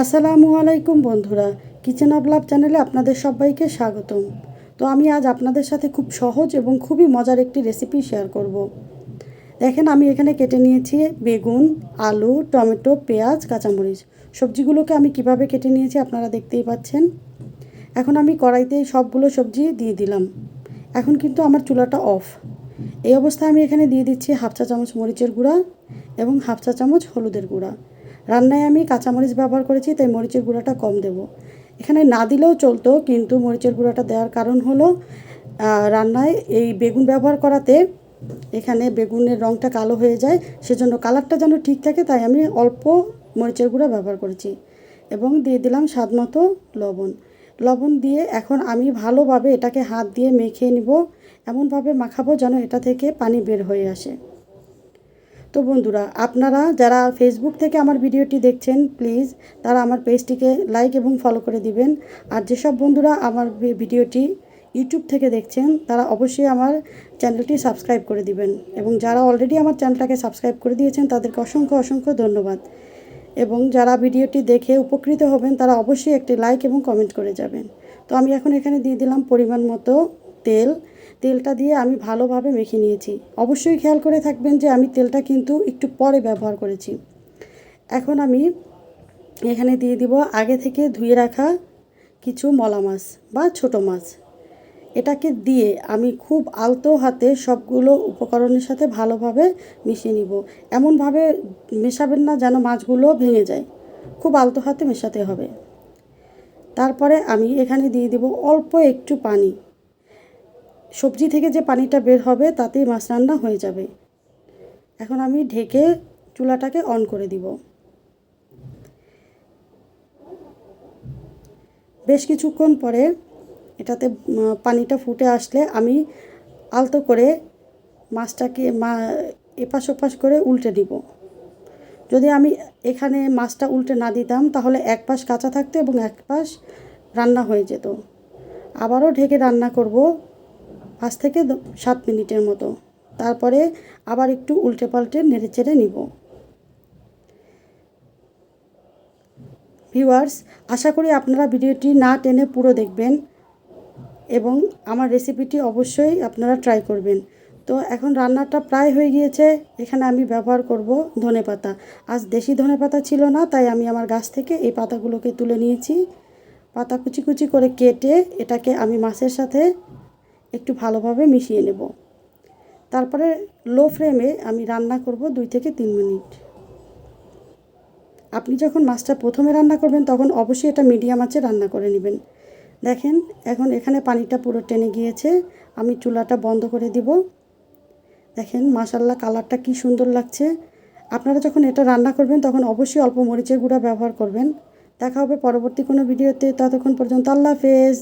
আসসালামু আলাইকুম বন্ধুরা, কিচেন অফ লাভ চ্যানেলে আপনাদের সবাইকে স্বাগতম। তো আমি আজ আপনাদের সাথে খুব সহজ এবং খুবই মজার একটি রেসিপি শেয়ার করব। দেখেন, আমি এখানে কেটে নিয়েছি বেগুন, আলু, টমেটো, পেঁয়াজ, কাঁচামরিচ। সবজিগুলোকে আমি কীভাবে কেটে নিয়েছি আপনারা দেখতেই পাচ্ছেন। এখন আমি কড়াইতে সবগুলো সবজি দিয়ে দিলাম। এখন কিন্তু আমার চুলাটা অফ। এই অবস্থায় আমি এখানে দিয়ে দিচ্ছি হাফ চা চামচ মরিচের গুঁড়া এবং হাফ চা চামচ হলুদের গুঁড়া। রান্নায় আমি কাঁচামরিচ ব্যবহার করেছি, তাই মরিচের গুঁড়াটা কম দেব। এখানে না দিলেও চলতো, কিন্তু মরিচের গুঁড়াটা দেওয়ার কারণ হলো রান্নায় এই বেগুন ব্যবহার করাতে এখানে বেগুনের রঙটা কালো হয়ে যায়, সেজন্য কালারটা যেন ঠিক থাকে, তাই আমি অল্প মরিচের গুঁড়া ব্যবহার করেছি এবং দিয়ে দিলাম স্বাদ মতো লবণ। লবণ দিয়ে এখন আমি ভালোভাবে এটাকে হাত দিয়ে মেখে নিব, এমনভাবে মাখাবো যেন এটা থেকে পানি বের হয়ে আসে। তো বন্ধুরা, আপনারা যারা ফেসবুক থেকে আমার ভিডিওটি দেখছেন প্লিজ তারা আমার পেজটিকে লাইক এবং ফলো করে দিবেন। আর যেসব বন্ধুরা আমার ভিডিওটি ইউটিউব থেকে দেখছেন, তারা অবশ্যই আমার চ্যানেলটি সাবস্ক্রাইব করে দিবেন। এবং যারা অলরেডি আমার চ্যানেলটাকে সাবস্ক্রাইব করে দিয়েছেন, তাদেরকে অসংখ্য অসংখ্য ধন্যবাদ। এবং যারা ভিডিওটি দেখে উপকৃত হবেন, তারা অবশ্যই একটি লাইক এবং কমেন্ট করে যাবেন। তো আমি এখন এখানে দিয়ে দিলাম পরিমাণ মতো তেল। তেলটা দিয়ে আমি ভালোভাবে মেখে নিয়েছি। অবশ্যই খেয়াল করে থাকবেন যে আমি তেলটা কিন্তু একটু পরে ব্যবহার করেছি। এখন আমি এখানে দিয়ে দিব আগে থেকে ধুয়ে রাখা কিছু মলা মাছ বা ছোট মাছ। এটাকে দিয়ে আমি খুব আলতো হাতে সবগুলো উপকরণের সাথে ভালোভাবে মিশিয়ে নিব। এমনভাবে মেশাবেন না যেন মাছগুলো ভেঙে যায়। খুব আলতো হাতে মেশাতে হবে। তারপরে আমি এখানে দিয়ে দিব অল্প একটু পানি। সবজি থেকে যে পানিটা বের হবে, তাতেই মাছ রান্না হয়ে যাবে। এখন আমি ঢেকে চুলাটাকে অন করে দিব। বেশ কিছুক্ষণ পরে এটাতে পানিটা ফুটে আসলে আমি আলতো করে মাছটাকে মা, এপাশ ওপাশ করে উল্টে দিব। যদি আমি এখানে মাছটা উল্টে না দিতাম, তাহলে এক পাশ কাঁচা থাকতো এবং এক পাশ রান্না হয়ে যেত। আবারও ঢেকে রান্না করব। পাঁচ থেকে সাত মিনিটের মতো। তারপরে আবার একটু উল্টে পাল্টে নেড়ে চেড়ে নিব। ভিউয়ার্স, আশা করি আপনারা ভিডিওটি না টেনে পুরো দেখবেন এবং আমার রেসিপিটি অবশ্যই আপনারা ট্রাই করবেন। তো এখন রান্নাটা প্রায় হয়ে গিয়েছে। এখানে আমি ব্যবহার করব ধনে পাতা। আজ দেশি ধনে পাতা ছিল না, তাই আমি আমার গাছ থেকে এই পাতাগুলোকে তুলে নিয়েছি। পাতা কুচি কুচি করে কেটে এটাকে আমি মাছের সাথে একটু ভালোভাবে মিশিয়ে নেব। তারপরে লো ফ্লেমে আমি রান্না করব দুই থেকে তিন মিনিট। আপনি যখন মাছটা প্রথমে রান্না করবেন, তখন অবশ্যই এটা মিডিয়াম আঁচে রান্না করে নেবেন। দেখেন, এখন এখানে পানিটা পুরো টেনে গিয়েছে। আমি চুলাটা বন্ধ করে দিব। দেখেন মাসাল্লা কালারটা কি সুন্দর লাগছে। আপনারা যখন এটা রান্না করবেন, তখন অবশ্যই অল্প মরিচের গুঁড়া ব্যবহার করবেন। দেখা হবে পরবর্তী কোনো ভিডিওতে। ততক্ষণ পর্যন্ত আল্লাহ হাফেজ।